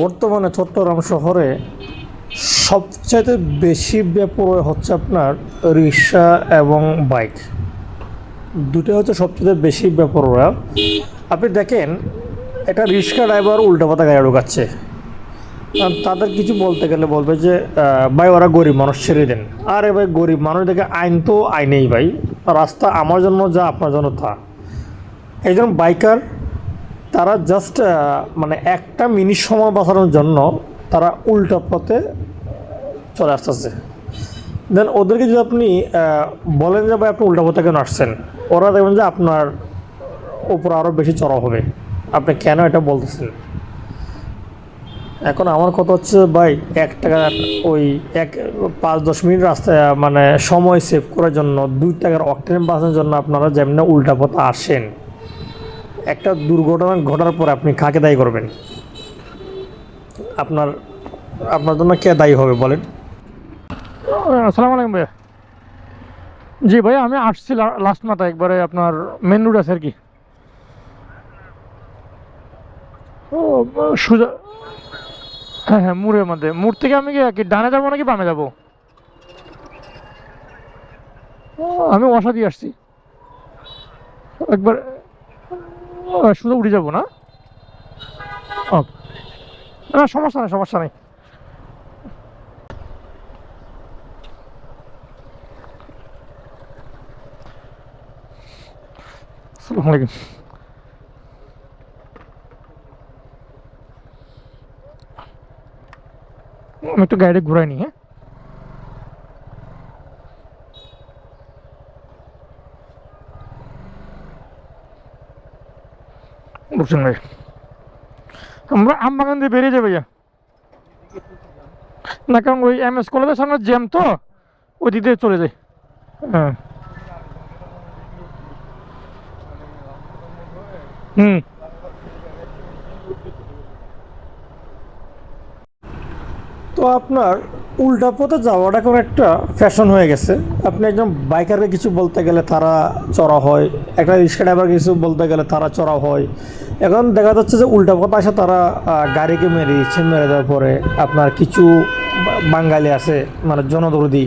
বর্তমানে চট্টগ্রাম শহরে সবচাইতে বেশি ব্যাপক হচ্ছে আপনার রিক্সা এবং বাইক। দুটো হচ্ছে সবচেয়ে বেশি ব্যাপররা আপনি দেখেন, একটা রিক্সা ড্রাইভার উল্টাপাতা গাড়ি ঢোকাচ্ছে। তাদের কিছু বলতে গেলে বলবে যে ভাই, ওরা গরিব মানুষ ছেড়ে দেন। আরে ভাই, গরিব মানুষ দেখে আইন তো আইনেই ভাই। রাস্তা আমার জন্য যা, আপনার জন্য তা। একজন বাইকার তারা জাস্ট মানে একটা মিনিট সময় বাঁচানোর জন্য তারা উল্টা পথে চলে আসতেছে। দেন ওদেরকে যদি আপনি বলেন যে, ভাই, আপনি উল্টা পথে কেন আসছেন? ওরা দেখবেন যে আপনার উপর আরও বেশি চড়া হবে। আপনি কেন এটা বলতেছেন? এখন আমার কথা হচ্ছে, ভাই, এক টাকা ওই এক, পাঁচ, দশ মিনিট রাস্তায় মানে সময় সেভ করার জন্য দুই টাকার অক্টেন বাঁচানোর জন্য আপনারা যেমন উল্টা পথে আসেন। একটা দুর্ঘটনা ঘটার পর আপনি কাকে দায়ী করবেন? আপনার আপনার জন্য কে দায়ী হবে বলেন। আসসালামু আলাইকুম ভাইয়া। জি ভাইয়া আমি আসছি লাস্ট মাথা একবারে আপনার মেন রোড আছে আর কি। ও, সুজা হ্যাঁ হ্যাঁ মুড়ের মধ্যে। মুড় থেকে আমি কি ডানে যাব নাকি বামে যাব? আমি ওয়াসা দিয়ে আসছি। একবার শুধু উঠে যাব না? না, সমস্যা নেই সমস্যা নেই। আমি একটু গাড়ি ঘুরাই নি হ্যাঁ? বুঝছেন ভাই? আমরা আমবাগান দিয়ে বেরিয়ে যাবে না, কারণ ওই এম এস কলেজের সামনে জ্যাম তো, ওই দিক দিয়ে চলে হ্যাঁ। হুম। তো আপনার উল্টা পথে যাওয়াটা এখন একটা ফ্যাশন হয়ে গেছে। আপনি একজন বাইকারকে কিছু বলতে গেলে তারা চড়া হয়, একটা রিক্সা ড্রাইভার কিছু বলতে গেলে তারা চড়া হয়। এখন দেখা যাচ্ছে যে উল্টা আসে তারা গাড়িকে মেরে দিচ্ছে। মেরে দেওয়ার পরে আপনার কিছু বাঙালি আছে মানে জনদরদি।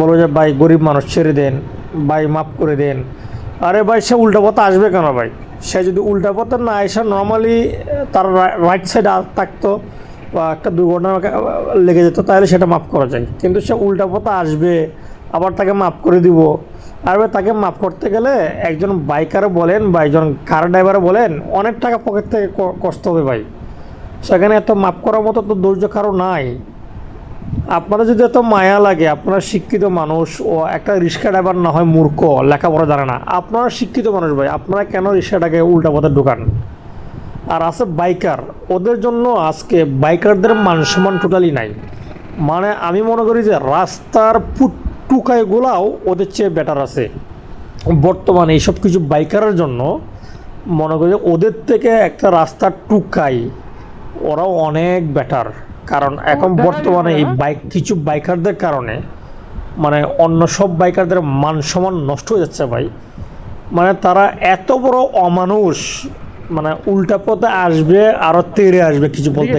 বলো যে, ভাই, গরিব মানুষ ছেড়ে দেন, ভাই, মাফ করে দেন। আরে ভাই, সে উল্টা পথে আসবে কেন ভাই? সে যদি উল্টা পথে না এসে নর্মালি তার রাইট সাইডে থাকতো বা একটা দুর্ঘটনা লেগে যেত, তাহলে সেটা মাফ করা যায়। কিন্তু সে উল্টা পথে আসবে, আবার তাকে মাফ করে দিব। আর তাকে মাফ করতে গেলে একজন বাইকারে বলেন বা একজন কার ড্রাইভারে বলেন, অনেক টাকা পকেট থেকে কষ্ট হবে ভাই। সেখানে এত মাফ করার মতো তো ধৈর্য কারও নাই। আপনাদের যদি এত মায়া লাগে, আপনারা শিক্ষিত মানুষ ও একটা রিক্সা ড্রাইভার না হয় মূর্খ, লেখাপড়া জানে না, আপনারা শিক্ষিত মানুষ ভাই, আপনারা কেন রিক্সাটাকে উল্টা পথে ঢুকান? আর আছে বাইকার, ওদের জন্য আজকে বাইকারদের মান সম্মান টোটালি নাই। মানে আমি মনে করি যে রাস্তার টুকাইগুলাও ওদের চেয়ে বেটার আছে। বর্তমানে এইসব কিছু বাইকারের জন্য মনে করি ওদের থেকে একটা রাস্তা টুকাই ওরাও অনেক বেটার কারণ এখন বর্তমানে এই বাইক কিছু বাইকারদের কারণে মানে অন্য সব বাইকারদের মান সম্মান নষ্ট হয়ে যাচ্ছে ভাই। মানে তারা এত বড় অমানুষ মানে উল্টা পথে আসবে আরও তেড়ে আসবে কিছু বলতে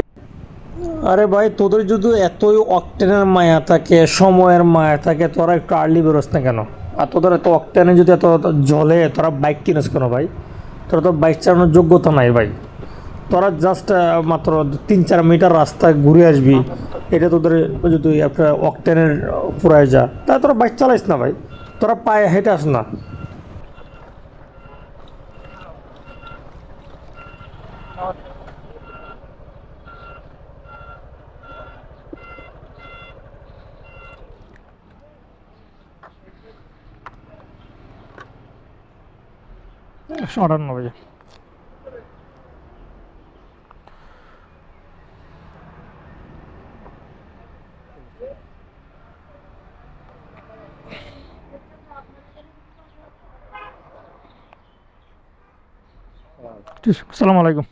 আরে ভাই, তোদের যদি এতই অক্টেনের মায়া থাকে, সময়ের মায়া থাকে, তোরা একটু আর্লি বেরোস না কেন? আর তোদের এত অক্টেনে যদি এত জলে তোরা বাইক কিনিস কেন ভাই? তোরা তো বাইক চালানোর যোগ্যতা নাই ভাই। তোরা জাস্ট মাত্র তিন চার মিটার রাস্তায় ঘুরে আসবি। এটা তোদের যদি একটা অক্টেনের পুরায় যা। তাহলে তোরা বাইক চালাইস না ভাই। তোরা পায়ে হেঁটে আস না। একশো আটান্ন বাজে ঠিক আছে, আসসালামু আলাইকুম